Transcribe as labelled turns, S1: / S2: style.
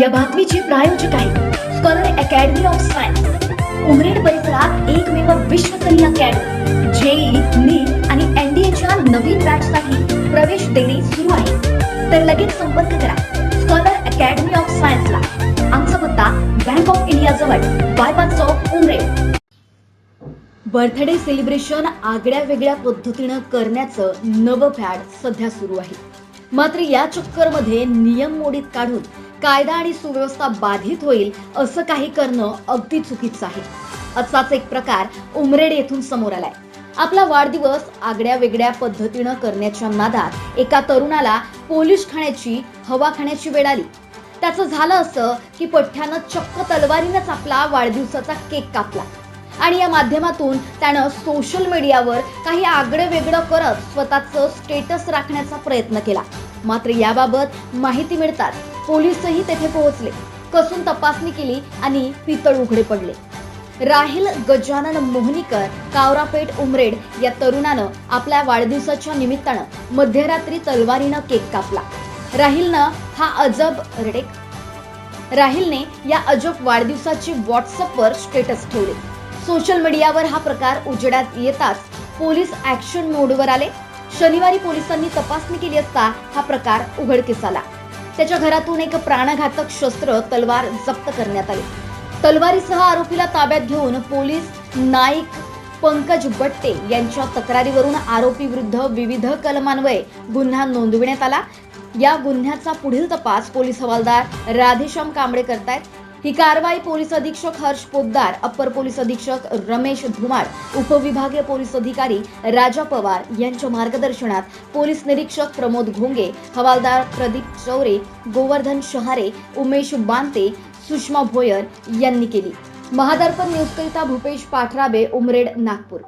S1: या बातमीचे प्रायोजक आहे. Scholar academy of science Umred परिसरात एकमेव विश्वस्तरीय अकॅडमी जेई नीट आणि एनडीएच्या नवीन बॅचसाठी प्रवेश देणे सुरू आहे. तर लगेच संपर्क करा. स्कॉलर अकॅडमी ऑफ सायन्सला आमचा पत्ता बँक ऑफ इंडिया जवळ. Bypass chowk Umred. Birthday celebration आगळ्या वेगळ्या पद्धतीनं करण्याचं नवं फॅड सध्या सुरू आहे. मात्र या चक्करमध्ये नियम मोडीत काढून कायदा आणि सुव्यवस्था बाधित होईल असं काही करणं अगदी चुकीचं आहे. असाच एक प्रकार उमरेड येथून समोर आलाय. आपला वाढदिवस आगड्या वेगळ्या पद्धतीनं करण्याच्या नादात एका तरुणाला पोलीस खाण्याची हवा खाण्याची वेळ आली. त्याचं झालं असं की पठ्ठ्यानं चक्क तलवारीनंच आपला वाढदिवसाचा केक कापला. आणि या माध्यमातून त्यानं सोशल मीडियावर काही आगळं वेगळं करत स्वतःचं स्टेटस राखण्याचा प्रयत्न केला. मात्र याबाबत माहिती मिळतात पोलीसही तेथे पोहोचले. कसून तपासणी केली आणि पितळ उघडे पडले. राहिल गजानन मोहनीकर कावरापेठ उमरेड या तरुणानं आपल्या वाढदिवसाच्या निमित्तानं मध्यरात्री तलवारीनं केक कापला. राहिलनं हा अजब रडेक. राहिलने या अजब वाढदिवसाची व्हॉट्सअपवर स्टेटस ठेवले. सोशल मीडियावर हा प्रकार उजेडात येताच पोलीस ऍक्शन मोडवर आले. शनिवारी पोलिसांनी तपासणी केली असता हा प्रकार उघडकीस आला. त्याच्या घरातून एक प्राणघातक शस्त्र तलवार जप्त करण्यात आली. तलवारीसह आरोपीला ताब्यात घेऊन पोलीस नाईक पंकज बट्टे यांच्या तक्रारीवरून आरोपी विरुद्ध विविध कलमान्वये गुन्हा नोंदविण्यात आला. या गुन्ह्याचा पुढील तपास पोलीस हवालदार राधेश्याम कांबळे करतायत. ही कारवाई पोलीस अधीक्षक हर्ष पोद्दार अप्पर पोलीस अधीक्षक रमेश धुमाळ उपविभागीय पोलीस अधिकारी राजा पवार यांच्या मार्गदर्शनात पोलीस निरीक्षक प्रमोद घोंगे हवालदार प्रदीप चौरे गोवर्धन शहारे उमेश बांते सुषमा भोयर यांनी केली. महादर्पण न्यूजकरिता भूपेश पाठराबे उमरेड नागपूर.